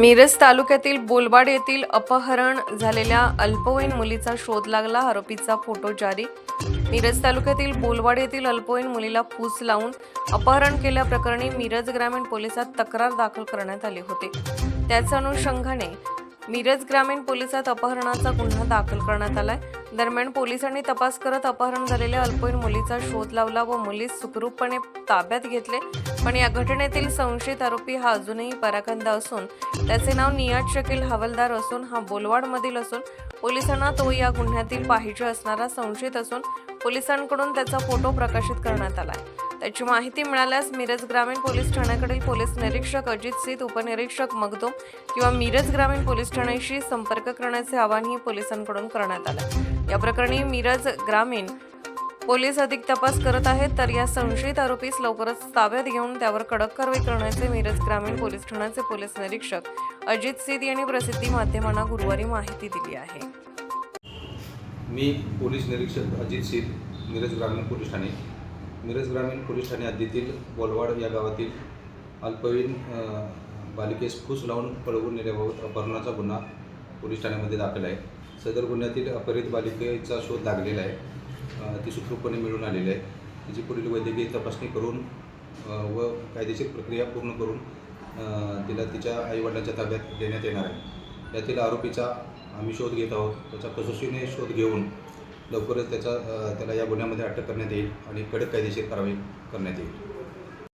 मिरज तालुक्यातील बोलबाड येथील अपहरण झालेल्या अल्पवयीन मुलीचा शोध लागला. आरोपीचा फोटो जारी. मिरज तालुक्यातील बोलवाड येथील अल्पवयीन मुलीला फूस लावून अपहरण केल्याप्रकरणी मिरज ग्रामीण पोलिसात तक्रार दाखल करण्यात आली होती. त्याच अनुषंगाने मिरज ग्रामीण पोलिसात अपहरणाचा गुन्हा दाखल करण्यात आलाय. दरम्यान पोलिसांनी तपास करत अपहरण झालेल्या अल्पवयीन मुलीचा शोध लावला व मुलीस सुखरूपपणे ताब्यात घेतले. पण या घटनेतील संशयित आरोपी हा अजूनही पराखंद असून त्याचे नाव नियाज शकील हवालदार असून हा बोलवाडमधील असून पोलिसांना तो या गुन्ह्यातील पाहिजे असणारा संशयित असून पोलिसांकडून त्याचा फोटो प्रकाशित करण्यात आलाय. त्याची माहिती मिळाल्यास मिरज ग्रामीण पोलीस ठाण्याकडील पोलीस निरीक्षक अजित सिद्ध उपनिरीक्षक मगदोम किंवा मिरज ग्रामीण पोलीस ठाण्याशी संपर्क करण्याचे आवाहनही पोलिसांकडून करण्यात आलं. या प्रकरणी मिरज ग्रामीण पोलीस अधिक तपास करत आहेत तर या संशयित आरोपीस लवकरच ताब्यात घेऊन त्यावर कडक कारवाई करण्याचे मिरज ग्रामीण पोलीस ठाण्याचे पोलीस निरीक्षक अजित सिद्ध यांनी प्रसिद्धी माध्यमांना गुरुवारी माहिती दिली आहे. मी पोलीस निरीक्षक अजित सीत मिरज ग्रामीण पोलीस ठाणे. मिरज ग्रामीण पोलीस ठाणे हद्दीतील बोलवाड या गावातील अल्पवयीन बालिकेस फूस लावून पळवून नेल्याबाबत अपहरणाचा गुन्हा पोलीस ठाण्यामध्ये दाखल आहे. सदर गुन्ह्यातील अपहरित बालिकेचा शोध लागलेला आहे. ती सुखरूपपणे मिळून आलेली आहे. तिची पुढील वैद्यकीय तपासणी करून व कायदेशीर प्रक्रिया पूर्ण करून तिला तिच्या आईवडिलांच्या ताब्यात देण्यात येणार आहे. यातील आरोपीचा आम्ही शोध घेत आहोत. त्याचा कसोशीने शोध घेऊन लवकरच त्याचा त्याला या गुन्ह्यामध्ये अटक करण्यात येईल आणि कडक कायदेशीर कारवाई करण्यात येईल.